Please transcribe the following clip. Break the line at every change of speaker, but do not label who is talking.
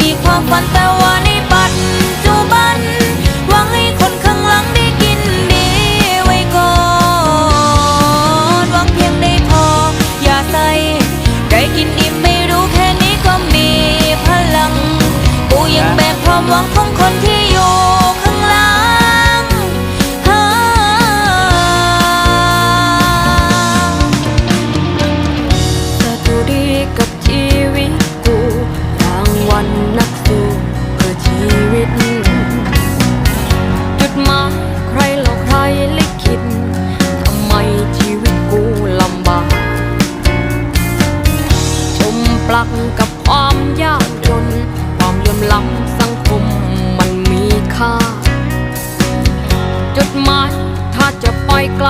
มีความฝันแต่ว่าในปัจจุบันหวังให้คนข้างหลังได้กินดีไว้ก่อนหวังเพียงได้พอ อย่าใส่ได้กินอิ่มไม่รู้แค่นี้ก็มีพลัง กูยังแบกความหวัง
ปลักกับความยากจน ความเหลื่อมล้ำสังคมมันมีค่าจุดหมายถ้าจะไปไกล